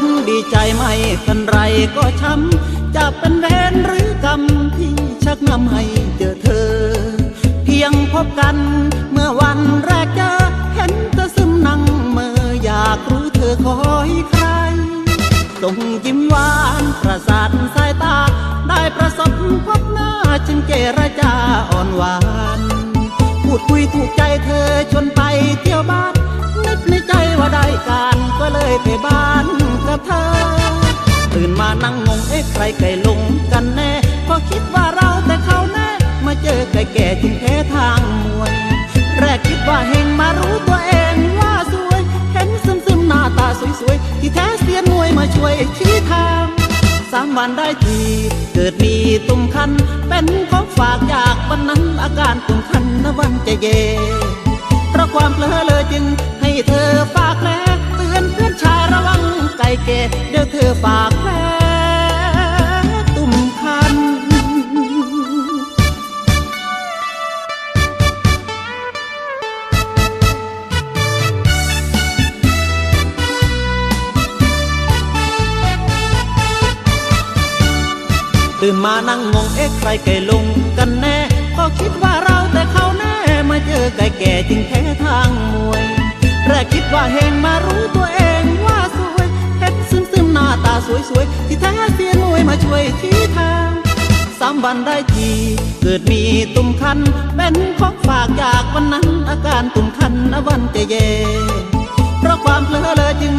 งดีใจไม่เป็นไรก็ช้ำจะเป็นเวรหรือกรรมที่ชักนำให้เจอเธอ เพียงพบกันเมื่อวันแรกเจอเห็นเธอซึมนั่งเมื่ออยากรู้เธอคอยใครส่งยิ้มหวานประสานสายตา ได้ประสบพบหน้าจึงเจรจาอ่อนหวาน พูดคุยถูกใจเธอชวนไปเที่ยวบ้านนึกในใจว่าได้การก็เลยไปบ้าน ธอตื่นมานั่งงงเอ๊ะใครไก่ลงกันแน่พราะคิดว่าเราแต่เขาแน่มาเจอไก่แก่จึงแพ้ทางมวย แรกคิดว่าเฮงมารู้ตัวเองว่าสวย เห็นซึมซึมหน้าตาสวยๆ ที่แท้เสียนมวยมาช่วยชี้ทางสามวันได้ที เกิดมีตุ่มคัน เป็นของฝากจากวันนั้นอาการตุ่มคันนะวันจะเยเพราะความเพลอเลยจึง เกเดี๋ยวเธอฝากแผลตุ่มคัน ตื่นมานั่งงงเอ๊ะใครไก่ลงกันแน่ก็คิดว่าเราแต่เขาแน่มาเจอไก่แก่จึงแพ้ทางมวยแรกคิดว่าเฮงมารู้ตัวามวันได้ที เกิดมีตุ่มคัน เป็นของฝากจากวันนั้น อาการตุ่มคันวันจะเย่เพราะความเพลอเลยจึง